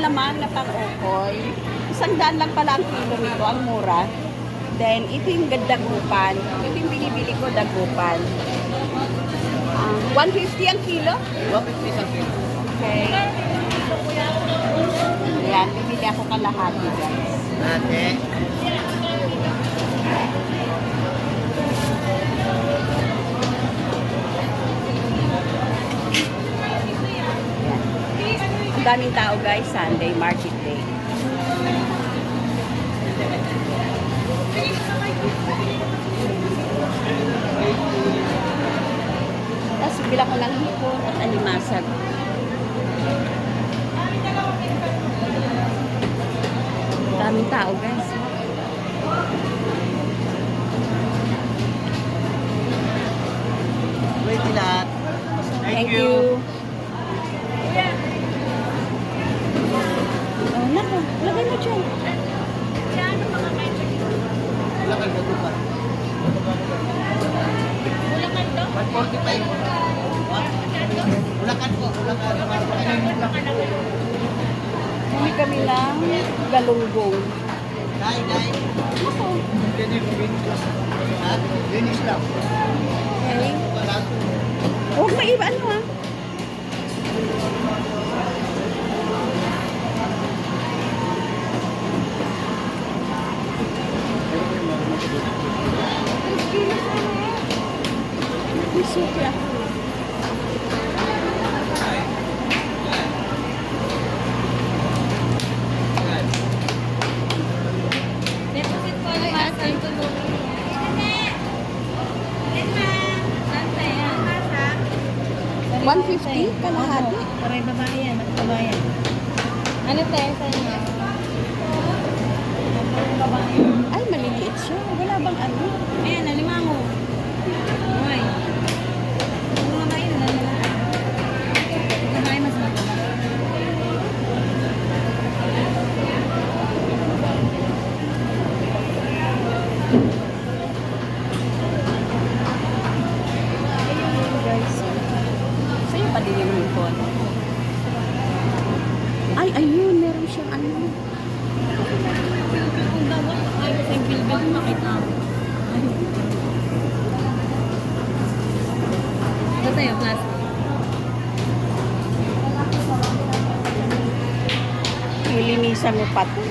malamang na pang-okoy. Isang daan lang pala ang kilo nito, ang mura. Then, ito yung dagupan. Ito yung binibili ko, dagupan. Ah, 150 ang kilo? 150 sa kilo. Okay. Ayan, bibili ako kalahati, guys. Ate. Daming tao, guys. Sunday, market day. Tapos bibili ako ng hipon at alimasag. Bulacan ka ba? Bulacan to? 145. Bulacan po. Bulacan. Bumili kami ng galunggong. Dai, dai. Ako. Pwede mo bin. Ha? Linis lang. Okay. Huwag mo iba ano ha. 150 kalahati. Paray babae yan. Mas babae yan. Ano tayo sa inyo? Babae. Ay, bilbil makita mo. Ito tayo, plastic. Nilinisan mo pa to.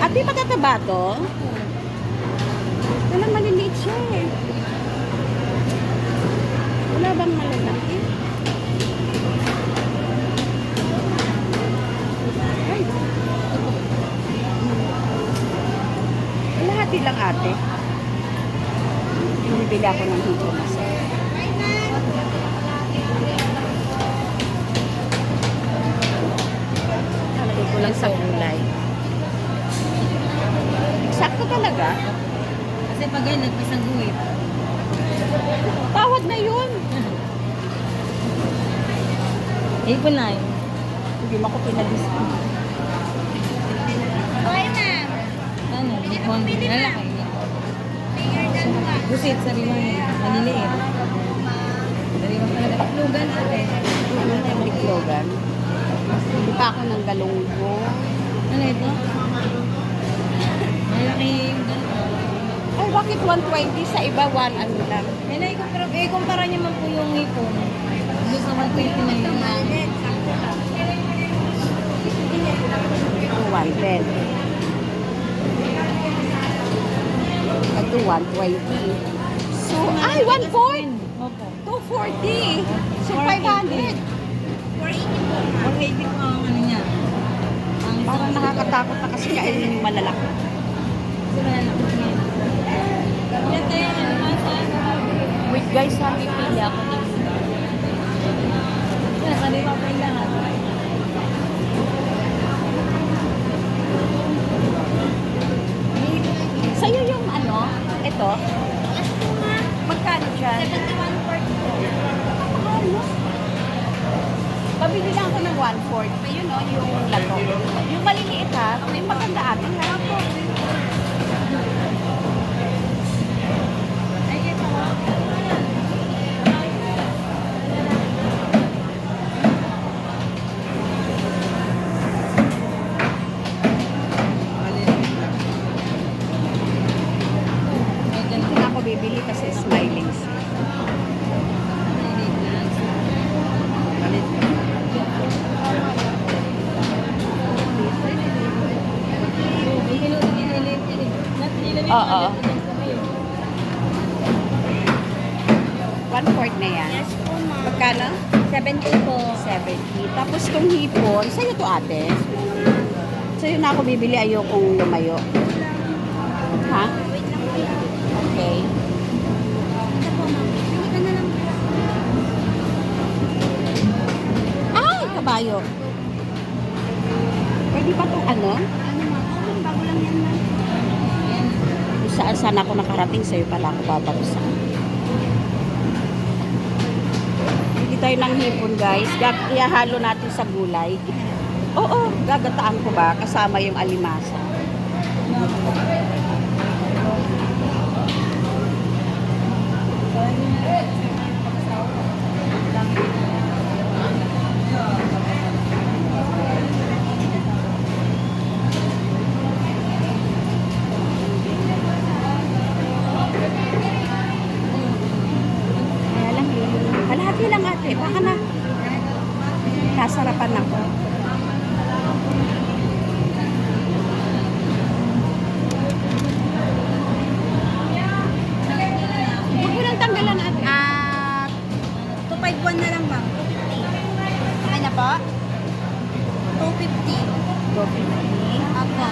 Ate, matataba to? Binibili ako ng hito. Talagay ko lang sa gulay. Sakto talaga. Kasi pag ganyan, nagpisang guhit. Tawad na yun. Ipon na yun. Hindi mo ako pinadiscount. Okay na. Ano? Ipon. Lalaki. Gusit, sariwa yun. Maliliit. Sariwa talaga. Lugan ate. Ano yung tiklogan? Hindi pa ako ng galunggong. Ano ito? Malaki yung. Ay, bakit 120 sa iba? 1 ano lang. May na-compare, eh, kumpara niyo man po yung ipon. Doon sa 120 na yun. Ito 110. Ito 120. So, ay, 1 fourth. Opo. 240. So, 500. 480 po ang ano niya. Ang Parang nakakatakot na kasi kainin yung yung ano. Wait guys, ha, pipili ako Pabili lang ako ng 1-4. Yun o, yung lato. Yung maliliit ha, may maganda atin. Harap po. bibili kasi small. Oo. One fourth na yan. Yes po, ma'am. Magkano? 70 po. 70. Tapos kung hipon, sa'yo to ate. Sa'yo na ako bibili, ayokong lumayo. Ha? Wait lang po. Okay. Ito po, ma'am. Hindi ka na lang po. Ay, kabayo. Pwede pa itong ano? Ano, ma'am, bago lang yan, ma'am. Saan saan ako nakarating, sa'yo pala ako babagsak. Hindi tayo ng hipon, guys. Gag natin sa gulay. Oo, gagataan ko ba? Kasama yung alimasa. Kaya 251 na lang, ma'am. 250. Na po? 250. Apo.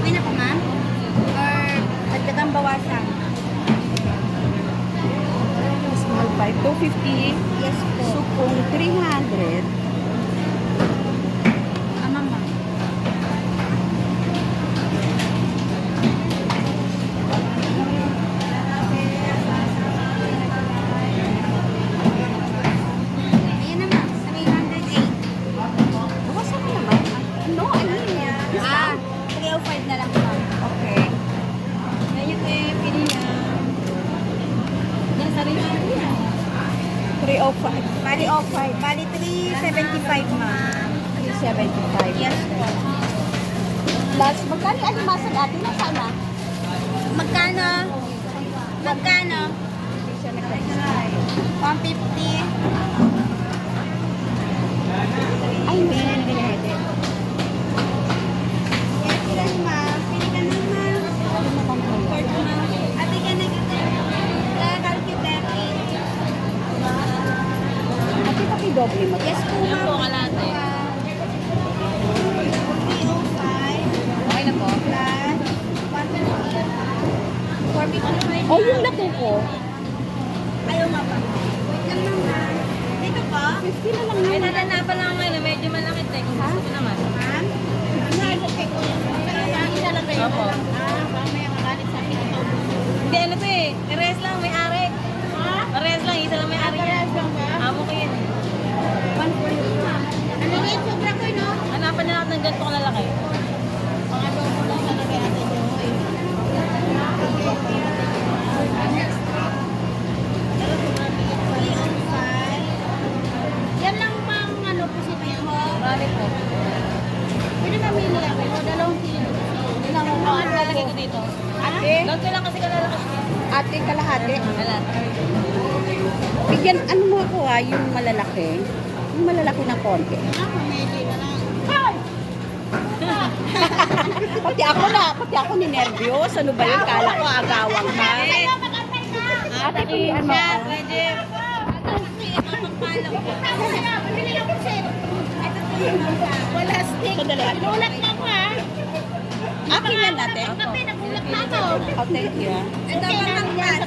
Okay na po, ma'am? Or dagdagang bawasan? Small pipe, 250. Yes po. Supong, 300. 305. Bali, 05. Bali, 375, ma'am. 375. Yes po. Plus, magkano yung alimasag atin? Nasaan na? Magkano? Magkano? 150. 455. Oh, yung lato ko. Ayaw nga ba? Wait lang naman. Dito po? 50 na lang Ay, naman. nananapan lang ngayon. Medyo malaki eh. Kung gusto ko naman. Ma'am? Ano kay kuya? Pero lagi na lang kayo. Opo. Ah, mamaya magalit sa akin. Hindi, ano to eh. Parehas lang, may ari. Ha? Parehas lang, isa lang may ari ko dito? Ate, Load ko lang kasi kalalaki. ate kalahati. Alat. Bigyan, ano mo ako ah, yung malalaki. Yung malalaki ng konti. Ah, mamili na lang. pati ako na, pati ako ni nervyos. Ano ba yun? Kala ko agawang ka. Ate, pilihan mo ako. Pwede. Wala stick. Nagulat na ako ah. Akin yan, ate. Kape, nagulat na ako. Oh, thank you. ah. Ito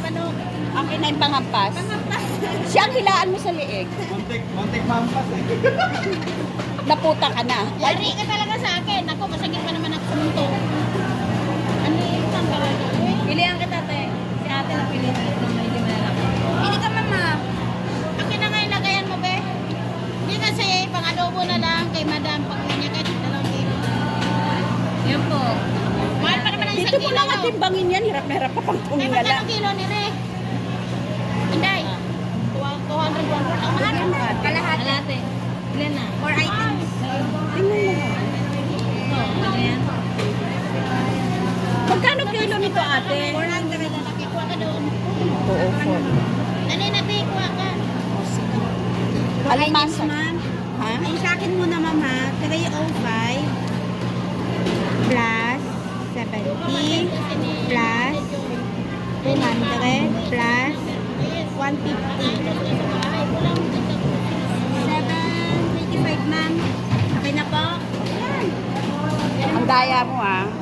manok. Akin na yung panghampas. Siya ang hilaan mo sa liig. Montek, montek mampas eh. Naputa ka na. Yari ka talaga sa akin. Ako, masagit pa naman ako sa mundo. Yan. Hirap na hirap ka pang Ay, tumingala. magkano kilo ni Re? Inday. 200, 100. Ang mahal na. Kalahati. Alate. Ilan na? Four items. Tingnan mo. Ano yan? Magkano kilo nito ate? 400 na laki. Kuha ka doon. Oo, four. Ano yung nabi? Kuha ka. Alimasa. 300 plus 150. 725, ma'am. Okay na po? Ang daya mo, ah.